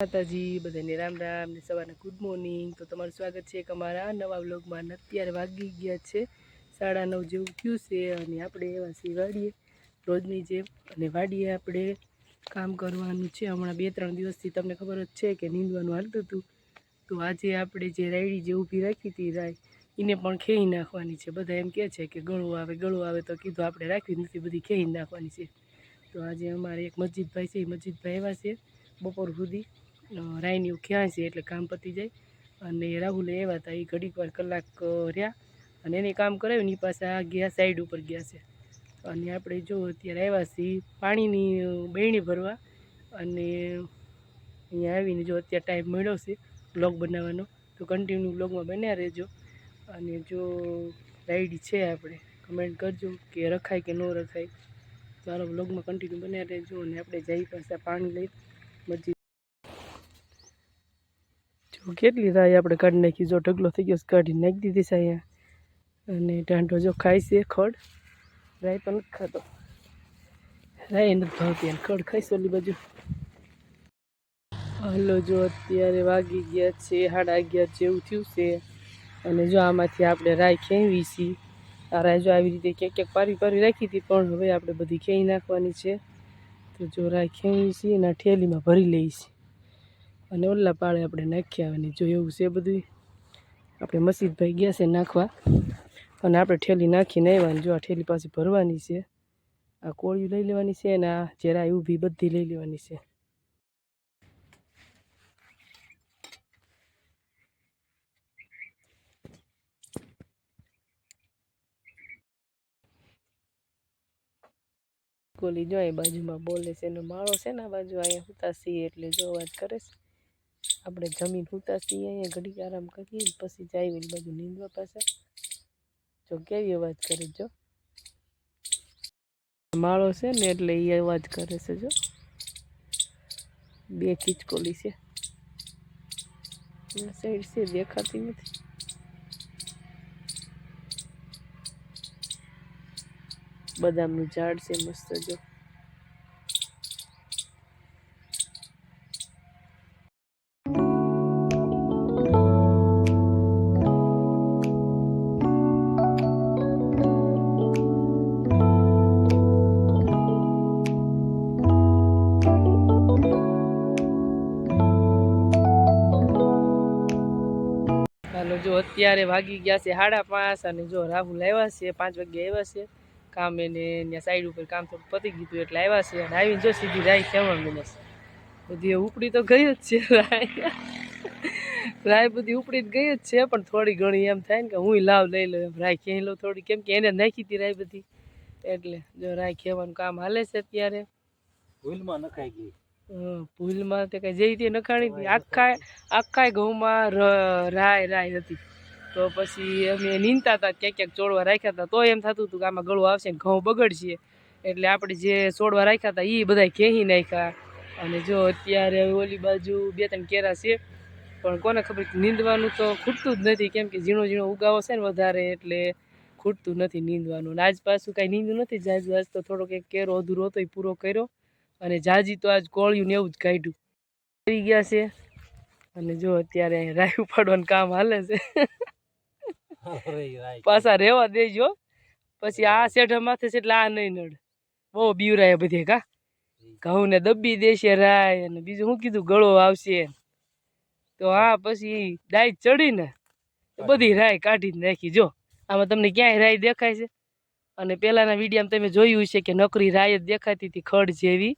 માતાજી, બધાને રામ રામ ને સવારના ગુડ મોર્નિંગ તો તમારું સ્વાગત છે એક અમારા નવા વ્લોગમાં અત્યારે વાગી ગયા છે સાડા નવ જેવું થયું છે અને આપણે એવા વાડીએ, રોજની જેમ. અને વાડીએ આપણે કામ કરવાનું છે. હમણાં બે ત્રણ દિવસથી તમને ખબર જ છે કે નીંદવાનું હાલતું હતું. તો આજે આપણે જે રાયડી જે ઊભી રાખી હતી રાય, એને પણ ખેઈ નાખવાની છે. બધા એમ કહે છે કે ગળું આવે ગળું આવે તો કીધું આપણે રાખવી નથી, બધી ખેઈ નાખવાની છે. તો આજે અમારે એક મસ્જિદભાઈ છે, એ મસ્જિદભાઈ એવા છે બપોર સુધી. રાયની ક્યાં છે એટલે કામ પતી જાય. અને રાહુલ એવા હતા, એ ઘડીક વાર કલાક રહ્યા અને એને કામ કરાવ્યું ને એ પાછા ગયા સાઈડ ઉપર ગયા છે. અને આપણે જો અત્યારે આવ્યા છીએ પાણીની બેણી ભરવા અને અહીંયા આવીને જો અત્યારે ટાઈમ મળ્યો છે બ્લોગ બનાવવાનો, તો કન્ટિન્યુ બ્લોગમાં બન્યા રહેજો. અને જો રાઈડ છે આપણે કમેન્ટ કરજો કે રખાય કે ન રખાય. ચાલો બ્લોગમાં કન્ટિન્યુ બન્યા રહેજો અને આપણે જઈ પાસે પાણી લઈ, મસ્જિદ કેટલી રાય આપણે કાઢી નાખી. જો ઢગલો થઈ ગયો કાઢી નાખી દીધી છે અહીંયા. અને ઢાંઢો જો ખાય છે, ખડ. રાય પણ નથી ખાતો. રાય નથી ભાવતી અને ખડ ખાઈશ ઓલી બાજુ. હલો, જો અત્યારે વાગી ગયા છે સાડા અગિયાર જેવું થયું છે. અને જો આમાંથી આપણે રાય ખેંવી છીએ આ રાય જો આવી રીતે ક્યાંક ક્યાંક પારી પારી રાખી હતી, પણ હવે આપણે બધી ખેંઈ નાખવાની છે. તો જો રાય ખેંવી છીએ એના ઠેલીમાં ભરી છીએ અને ઓલા પાળે આપણે નાખી આવવાની જો એવું છે બધું આપણે મસીદભાઈ ગયા છે નાખવા. અને આપણે ઠેલી નાખીને આવવાની જો આ ઠેલી પાછી ભરવાની છે. આ કોળિયું લઈ લેવાની છે અને આ જે રાય ઊભી બધી લઈ લેવાની છે. કોલી જો એ બાજુમાં બોલે છે એનો માળો છે ને આ બાજુ અહીંયા હુતા છીએ એટલે જો અવાજ કરે છે. આપણે જમીન છીએ, અહીંયા ઘડીક આરામ કરીએ પછી જાય ઓલી બાજુ નીંદવા પાસે જો કેવી અવાજ કરે જો. માળો છે ને એટલે એ અવાજ કરે છે, જો. બે ખીચકોલી છે. સાઈડ છે, દેખાતી નથી. બદામનું ઝાડ છે, મસ્ત, જો. અત્યારે વાગી ગયા છે સાડા પાંચ અને જો રાહુલ આવ્યા છે પાંચ વાગે આવ્યા છે. કામ એને ત્યાં સાઈડ ઉપર કામ થોડું પતી ગયું એટલે આવ્યા છે અને આવીને જો સીધી રાય મળે છે. બધી ઉપડી તો ગઈ જ છે રાય રાય બધી ઉપડી જ ગઈ જ છે પણ થોડી ઘણી એમ થાય ને કે હું લાવ લઈ લઉં એમ. રાય ખેઈ લઉં થોડી કેમ કે એને નાખી હતી રાય બધી. એટલે જો રાય ખેવાનું કામ હાલે છે અત્યારે. ભૂલમાં નખાઈ ગઈ. ભૂલમાં તે કઈ જઈ હતી નખાણી હતી આખા આખા ઘઉંમાં રાય રાય હતી તો પછી અમે નીંદતા હતા ક્યાંક ક્યાંક ચોળવા રાખ્યા હતા તો એમ થતું હતું કે આમાં ગળું આવશે ને ઘઉં બગડશે. એટલે આપણે જે છોડવા રાખ્યા હતા એ બધા ઘેહી નાખ્યા. અને જો અત્યારે ઓલી બાજુ બે ત્રણ કેરા છે, પણ કોને ખબર નીંદવાનું તો ખૂટતું જ નથી, કેમ કે ઝીણો ઝીણો ઉગાવો છે ને વધારે, એટલે ખૂટતું નથી નીંદવાનું. અને આજ પાછું કાંઈ નીંદું નથી જાજ, આજ તો થોડોક એક કેરો અધૂરો હતો એ પૂરો કર્યો. અને જાજી તો આજ કોળિયું ને એવું જ કાઢ્યું. આવી ગયા છે. અને જો અત્યારે રાય ઉપાડવાનું કામ હાલે છે. પાછા રહેવા દેજો. પછી આ શેઠા માથે છે એટલે આ નહીં નડ. બહુ બીવરાય બધે કા. ઘઉં ને દબી દેશે રાય અને બીજું શું કીધું ગળો આવશે તો હા પછી ડાય ચડીને બધી રાય કાઢી નાખી જો આમાં તમને ક્યાંય રાય દેખાય છે? અને પહેલાંના વિડીયામાં તમે જોયું છે કે નકરી રાય જ દેખાતી હતી ખડ જેવી.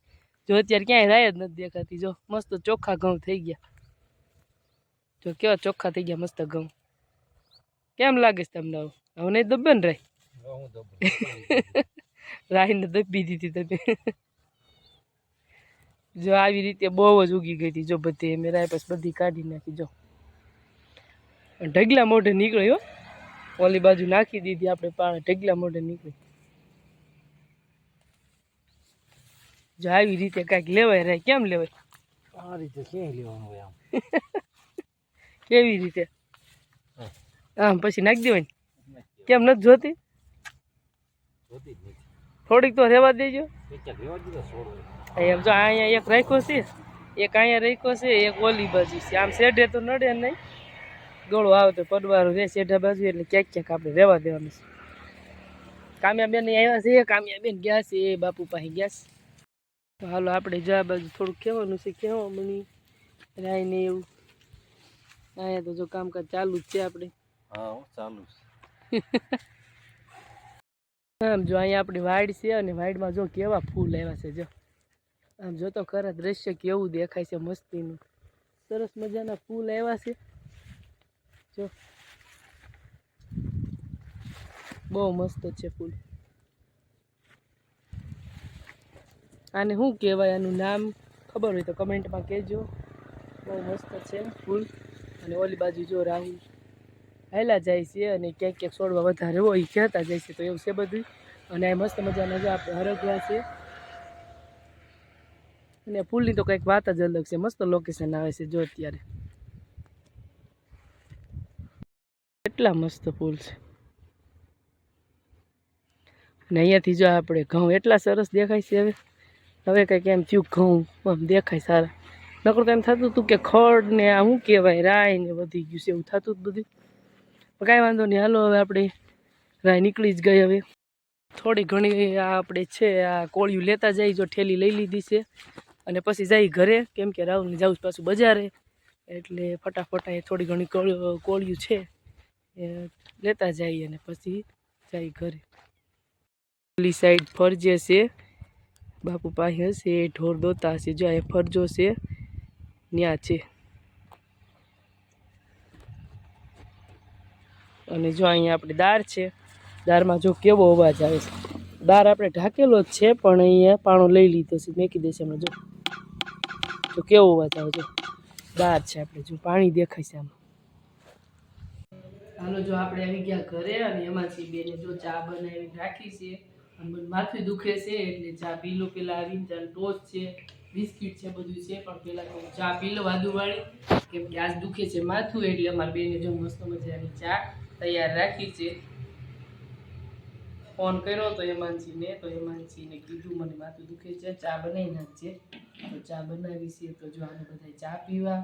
જો અત્યારે ક્યાંય રાય જ નથી દેખાતી. જો મસ્ત ચોખ્ખા ઘઉં થઈ ગયા. જો કેવા ચોખ્ખા થઈ ગયા મસ્ત ઘઉં. કેમ લાગે છે તમને હવે નહીં દબે ને રાય રાઈને દબી દીધી તમે. જો આવી રીતે બહુ જ ઉગી ગઈ હતી જો બધી મેં રાય પછી બધી કાઢી નાખી જો. ઢગલા મોઢે નીકળ્યો હો. ઓલી બાજુ નાખી દીધી આપણે પાણી ઢગલા મોઢે નીકળી. જો આવી રીતે કાંઈક લેવાય રાય કેમ લેવાય? આ રીતે ક્યાંય લેવાનું હોય આમ? કેવી રીતે? આમ પછી નાખી દેવાય કેમ નથી જોતી? થોડીક તો રહેવા દેજો. એમ જો અહીંયા એક રાખ્યો છે, એક અહીંયા રાખ્યો છે, એક ઓલી બાજુ છે. આમ શેઢે તો નડે નહીં. ગળો આવે તો પડવાનું રહે શેઢા બાજુ, એટલે ક્યાંક ક્યાંક આપણે રહેવા દેવાનું છે. કામ્યાબેન આવ્યા છે, કામ્યાબેન ગયા છે, એ બાપુ પાસે ગયા છે. હાલો આપણે જા બાજુ થોડુંક કહેવાનું છે, કહેવા મની. રાય ને એવું. અહીંયા તો જો કામકાજ ચાલુ જ છે આપણે. હા ચાલુ આમ જો અહીંયા આપણી વાડ છે અને વાડમાં જો કેવા ફૂલ આવ્યા છે જો. આમ જો તો ખરા દ્રશ્ય કેવું દેખાય છે મસ્તીનું. સરસ મજાના ફૂલ આવ્યા છે. જો. બહુ મસ્ત છે ફૂલ. આને શું કહેવાય, આનું નામ ખબર હોય તો કમેન્ટમાં કહેજો. બહુ મસ્ત છે ફૂલ. અને ઓલી બાજુ જો રાહુલ. હાલ્યા જાય છે અને ક્યાંક ક્યાંક છોડવા વધારે હોય એ જાય છે, તો એવું છે બધું. અને મસ્ત મજાના જો આપણે હરગવા છે. અને ફૂલની તો કંઈક વાત જ અલગ છે. મસ્ત લોકેશન આવે છે જો અત્યારે. કેટલા મસ્ત ફૂલ છે. અને અહીંયાથી જો આપણે ઘઉં, એટલા સરસ દેખાય છે હવે. હવે કંઈક એમ થયું ઘઉં, આમ દેખાય સારા. નકર તો એમ થતું હતું કે ખડ ને શું કહેવાય રાય ને વધી ગયું છે, એવું થતું જ બધું. કાંઈ વાંધો નહીં. હાલો, હવે આપણે રાય નીકળી જ ગઈ હવે. થોડી ઘણી આ આપણે છે, આ કોળિયું લેતા જઈ જો ઠેલી લઈ લીધી છે. અને પછી જઈ ઘરે, કેમ કે રાહુલને જાઉં પાછું બજારે. એટલે ફટાફટ એ થોડી ઘણી કોળ- કોળિયું છે, એ લેતા જઈએ અને પછી જઈ ઘરે. પેલી સાઈડ ફરજે છે, બાપુ પાસે હશે એ ઢોર દોતા હશે, જો એ ફરજો છે ત્યાં છે. અને જો અહીંયા આપણે દાળ છે દાળમાં જો કેવો અવાજ આવે છે. દાર આપણે ઢાકેલો જ છે, પણ અહીંયા પાણો લઈ લીધો છે, મેકી દેશે હમણાં, જો. તો કેવો અવાજ આવે જો દાર છે આપણે, જો પાણી દેખાય છે આમાં. હાલો, જો આપણે આવી ગયા ઘરે, અને એમાંથી બેને જો ચા બનાવી રાખી છે મને માથું દુખે છે, એટલે ચા પી લો પેલા આવીને ત્યાં ટોસ્ટ છે, બિસ્કિટ છે, બધું છે, પણ પેલા તો ચા પી લો વાદુવાળી કેમ કે આજ દુખે છે માથું, એટલે અમારા બેને જો મસ્ત મજાની ચા તૈયાર રાખી છે. ફોન કર્યો તો હેમાંસીને તો હેમાંસીને કીધું, મને માથું દુખે છે, ચા બનાવી નાખજે. તો ચા બનાવી છે, તો જો આને બધા ચા પીવા.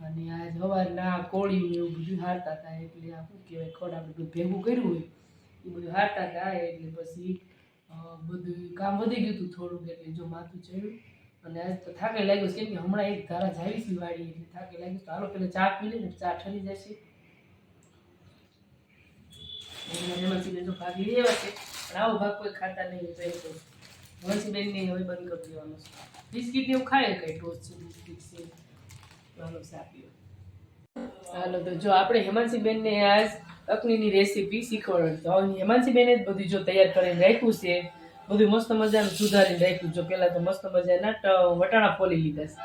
અને આ સવારના કોળી ને એવું બધું હારતા હતા, એટલે આ શું કહેવાય ખોડા બધું ભેગું કર્યું હોય, એ બધું હારતા હતા, એટલે પછી બધું કામ વધી ગયું હતું થોડુંક, એટલે જો માથું ચડ્યું. અને આજ તો થાકે લાગ્યું છે કે હમણાં એક ધારા જાવી સી વાળી એટલે થાકે લાગ્યું છે. તો હાલો, પેલા ચા પી લે ચા ઠરી જશે. હેમાંસીબેન તો ભાગી લેવા છે. પણ ભાગ કોઈ ખાતા નહીં તો તો હેમાંસીબેનને હવે બંધ કરી દેવાનું છે. બિસ્કિટ ને એવું ખાય કંઈ ટોસ્ટ છે, બિસ્કિટ છે હાલો, તો જો આપણે હેમાંસીબેનને આજ અકનીની રેસીપી શીખવાડે તો હવે હેમાંસીબેને જ બધું જો તૈયાર કરીને રાખ્યું છે. બધું મસ્ત મજાનું સુધારીને રાખ્યું. જો પહેલાં તો મસ્ત મજાના વટાણા ફોલી લીધા છે.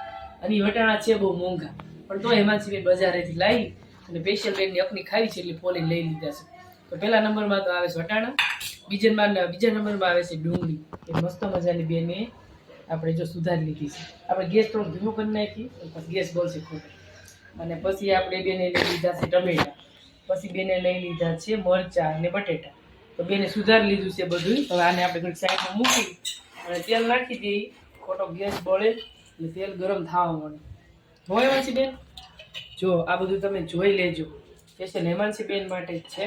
અને એ વટાણા છે બહુ મોંઘા. પણ તો હેમાંસીબેન બજારેથી લાવી અને સ્પેશિયલ બેનની અકની ખાવી છે એટલે ફોલીને લઈ લીધા છે. તો પહેલા નંબરમાં તો આવે છે વટાણા, બીજા નંબર, બીજા નંબરમાં આવે છે ડુંગળી. એ મસ્ત મજાની બેને આપણે જો સુધારી લીધી છે. આપણે ગેસ થોડું ધીમું કરી નાખી પછી ગેસ બોલશે ખોટો. અને પછી આપણે બેને લઈ લીધા છે ટમેટા. પછી બેને લઈ લીધા છે મરચાં અને બટેટા. તો બેને સુધારી લીધું છે બધું. હવે આને આપણે ઘડી સાઈડમાં મૂકી અને તેલ નાખી દઈએ. ખોટો ગેસ બળે એટલે તેલ ગરમ થવા મળે હોય એમાં બેન? જો આ બધું તમે જોઈ લેજો. સ્પેશિયલ હેમાંસી બેન માટે જ છે.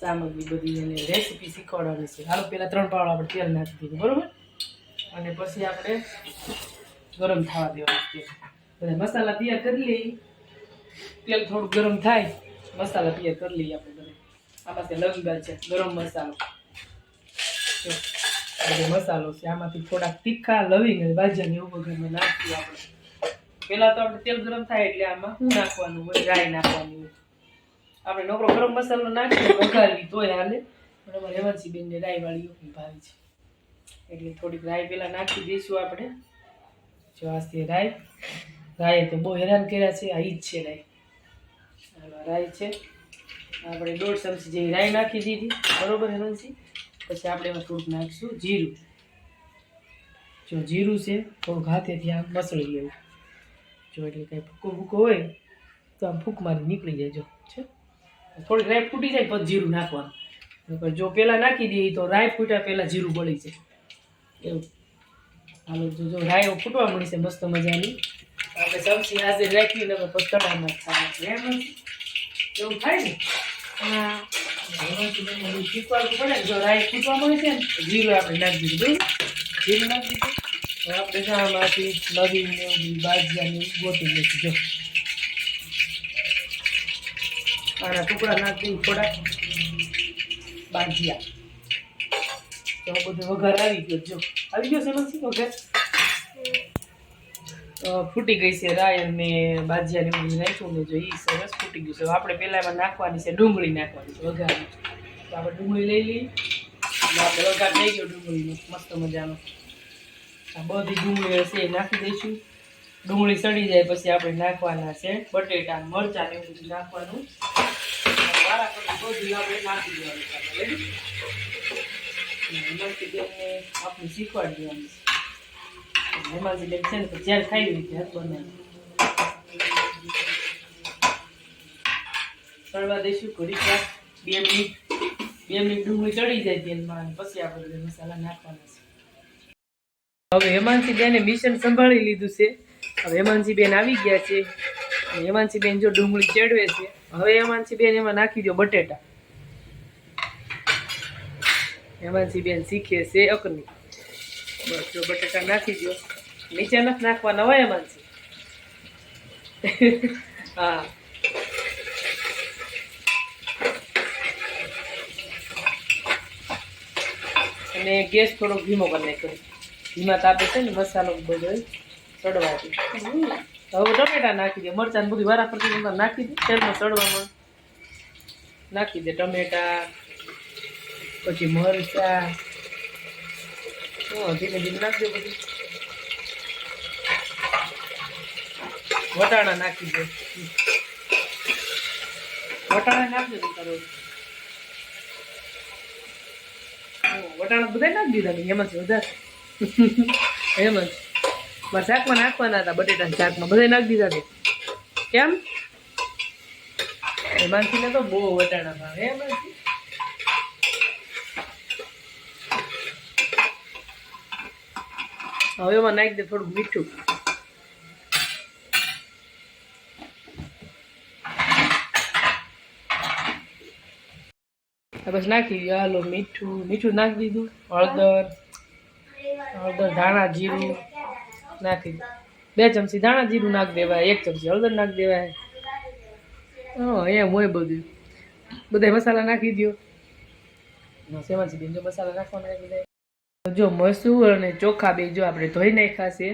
સામગ્રી બધી એને રેસીપી શીખવાડવાની છે. હાલો, પહેલાં ત્રણ પાવડા આપણે તેલ નાખી દીધું, બરોબર? અને પછી આપણે ગરમ થવા દેવાનું તેલ. બધા મસાલા તૈયાર કરી લઈએ. તેલ થોડું ગરમ થાય, મસાલા તૈયાર કરી લઈએ આપણે બધા. આમાં તે લવિંગા છે, ગરમ મસાલો. બધો મસાલો છે, આમાંથી થોડાક તીખા લવિંગ અને બાજન એવું બધું નાખીએ આપણે. પહેલાં તો આપણે તેલ ગરમ થાય એટલે આમાં શું નાખવાનું હોય, રાઈ નાખવાની હોય. આપણે નોકરો ગરમ મસાલો નાખીને વઘારવી તોય હાલે પણ અમારે હેમંતસિંહ બેનને રાઈ વાળી ઓપી ભાવી છે. એટલે થોડીક રાઈ પેલા નાખી દઈશું આપણે. જો આ રાઈ. રાઈએ તો બહુ હેરાન કર્યા છે આ ઈ જ છે રાઈ. હાલો, રાઈ છે. આપણે દોઢ ચમચી જેવી રાઈ નાખી દીધી. બરોબર હેમંતસિંહ પછી આપણે એમાં થોડુંક નાખીશું જીરું. જો જીરું છે થોડુંક હાથેથી આમ મસળી લેવું. જો એટલે કાંઈ ભૂકો ભૂકો હોય તો આમ ફૂંક મારી નીકળી જાય જો. છે? થોડીક રાઈ ફૂટી જાય પછી જીરું નાખવાનું. જો પહેલાં નાખી દઈએ તો રાઈ ફૂટ્યા પહેલાં જીરું બળી જાય. એવું. હાલો જો જો રાયો ફૂટવા મળી છે મસ્ત મજાની. આપણે ચમચી આજે રાખીને હવે પતળામાં ખાવા છે. એમ એવું થાય ને? હા. શીખવાડવું પડે જો રાઈ ફૂટવા મળે છે ને જીરું આપણે નાખી દીધું? જીરું નાખી દીધું? આપણે આમાંથી લવિંગ ને એવું બાજિયા ને ગોતી લઈશું. જો. આના ટુકડા નાખી, થોડાક બાજિયા તો બધું વઘાર આવી ગયો. જો, આવી ગયો સમજ વઘાર? ફૂટી ગઈ છે રાય અને બાજિયા ને બધું નાખ્યું ને જો એ સરસ ફૂટી ગયું છે. આપણે પહેલાં એમાં નાખવાની છે, ડુંગળી નાખવાની છે વઘારની. તો આપણે ડુંગળી લઈ લઈ આપણે વઘાર થઈ ગયો ડુંગળીનો. મસ્ત મજાનો. બધી ડુંગળી હશે એ નાખી દઈશું. ડુંગળી સડી જાય પછી આપણે નાખવાના છે. બટેટા, મરચાં એવું બધું નાખવાનું. શીખવાડી દેવાનું છે બેન બે બે મિનિટ ચડી જાય તેલમાં પછી આપણે મસાલા નાખવાના છે. હવે હેમાંશી બેને મિશન સંભાળી લીધું છે. હવે હેમાંશી બેન આવી ગયા છે. હેમાંશી બેન જો ડુંગળી ચેડવે છે, હવે હેમાનસી બેન એમાં નાખી દો બટેટા. હેમાંશી બેન શીખે છે અકની. બસ, જો બટેટા નાખી દો નીચે નથી નાખવાના હોય હેમાનસી હા. અને ગેસ થોડોક ધીમો કરી નાખ્યો. ધીમા તાપે છે ને મસાલો બધો ચડવા હવે ટમેટા નાખી દે. મરચાં બધી વારા ફરતી નાખી દે. તેલમાં ચડવામાં નાખી દે ટમેટા, પછી મરચા. ધીમે ધીમે નાખી દે બધું વટાણા નાખી દે. વટાણા નાખી દે તારો. વટાણા બધા નાખી દીધા એમાં છે વધારે. એમ જ. મારા શાકમાં નાખવાના હતા બટેટાના શાકમાં. બધા નાખી દીધા છે. કેમ? એમાંથી ને તો બહુ વટાણા ભાવે એમાંથી હવે એમાં નાખી દે થોડું મીઠું. બસ નાખી દીધું. હાલો મીઠું. મીઠું નાખી દીધું. હળદર. હળદર ધાણા જીરું. નાખી બે ચમચી ધાણા જીરું નાખ દેવાય એક ચમચી હળદર નાખ દેવાય. હા એમ હોય બધું. બધા મસાલા નાખી દો સેમાંથી બેન? જો મસાલા નાખવાના નાખી દે જો મસૂર અને ચોખા બે જો આપણે ધોઈ નાખ્યા છે.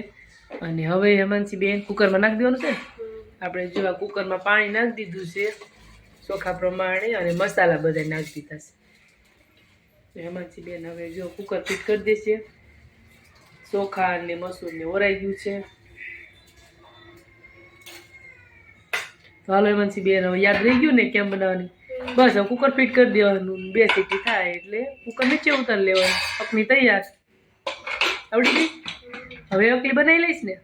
અને હવે હેમાંશી બેન કુકરમાં નાખી દેવાનું છે આપણે જો આ કુકરમાં પાણી નાખી દીધું છે ચોખા પ્રમાણે અને મસાલા બધા નાખી દીધા છે. તો બેન હવે જો કુકર ફિટ કરી દેશે. ચોખા ને મસૂર ને ઓરાઈ ગયું છે તો હાલો હેમાંશી બેન હવે યાદ રહી ગયું ને કેમ બનાવવાની બસ હવે કુકર ફિટ કરી દેવાનું બે સીટી થાય એટલે કુકર નીચે ઉતાર લેવાનું અકની તૈયાર આવડી ગઈ હવે અકલી બનાવી લઈશ ને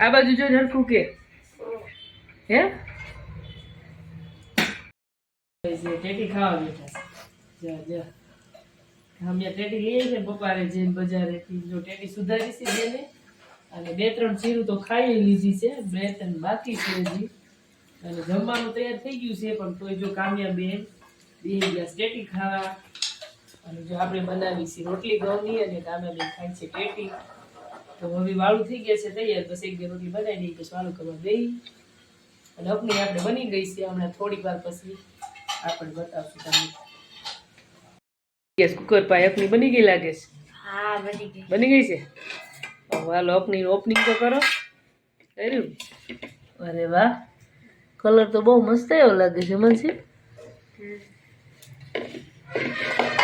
આ બાજુ જો હરખું કે હે ટેટી ખાવા જા અમે ટેટી લઈએ છે બપારે જઈને બજારેથી જો ટેટી સુધારી છે બેને, અને બે ત્રણ જીરું તો ખાઈ લીધી છે, બે ત્રણ બાકી છે હજી. અને જમવાનું તૈયાર થઈ ગયું છે, પણ તોય જો કામ્યા બેન બે ગયા ટેટી ખાવા. અને જો આપણે બનાવી છે રોટલી ઘઉંની અને કામયાબ બેન ખાય છે ટેટી તો હવે વાળું થઈ ગયા છે તૈયાર, બસ એક બે રોટલી બનાવી દઈ પછી વાળું કરવા દઈ. અને અપની આપણે બની ગઈ છે હમણાં થોડીક વાર પછી. આપણે બતાવશું તમને. ગેસ કુકર પાયકની બની ગઈ લાગે છે? હા બની ગઈ. બની ગઈ છે? હવે હાલો અપની ઓપનિંગ તો કરો. કર્યું? અરે વાહ કલર તો બહુ મસ્ત એવો લાગે છે મનસી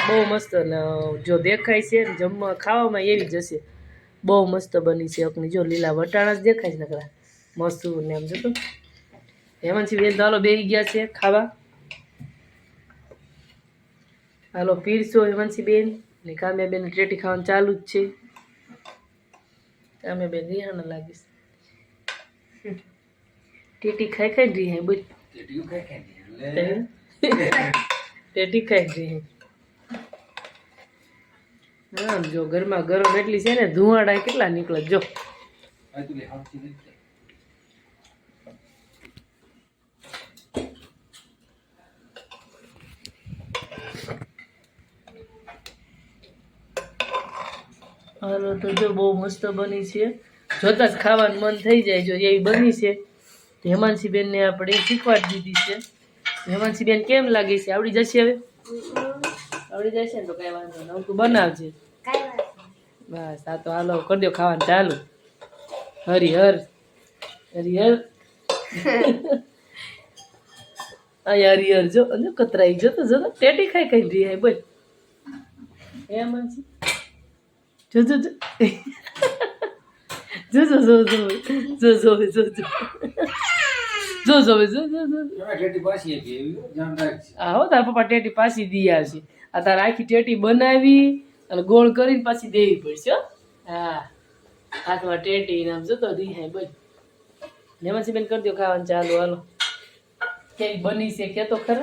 બહુ મસ્ત અને જો દેખાય છે ને જમવા ખાવામાં એવી જ હશે. બહુ મસ્ત બની છે અકની જો લીલા વટાણા જ દેખાય છે નકરા મસ્ત ને એમ જોતો હેમંતસિંહ બેન તો હાલો બેસી ગયા છે ખાવા. હાલો પીરસો હેમંતસિંહબેન બેન ને કામ્યા બેન ટેટી ખાવાનું ચાલુ જ છે. કામ્યાબેન રિહાણા લાગીશ ટેટી ખાઈ ખાઈ રહી હે બોલ. ટેટી ખાઈ રહી હે જો ઘરમાં ગરમ એટલી છે ને ધુવાડા કેટલા નીકળે જો. હાલો તો જો બહુ મસ્ત બની છે. જોતા જ ખાવાનું મન થઈ જાય જો એવી બની છે. તો હેમાંશી બેનને આપણે શીખવાડી દીધી છે. હેમાંશી બેન કેમ લાગે છે? આવડી જશે હવે? આવડી જશે ને તો કઈ વાંધો નહીં. તું બનાવજે. બસ આ તો હાલો કરી દો ખાવાનું ચાલુ. હરિહર હરિહર અહીંયા હરિહર જો કતરાઈ જો તો જો તો ટેટી ખાઈ ખાઈ રહી બોલ. હે માનસી જો જો જો જો જો જો જો જો જો જો જો જો જો જો તારા પપ્પા ટેટી પાછી દી આવશે આ તારે આખી ટેટી બનાવી અને ગોળ કરીને પાછી દેવી પડશે હો. હાથમાં ટેટી ને આમ જતો રિહાય બન હેમાંસી બેન કરી દો ખાવાનું ચાલુ હાલો. ક્યાંય બની છે કે તો ખરા?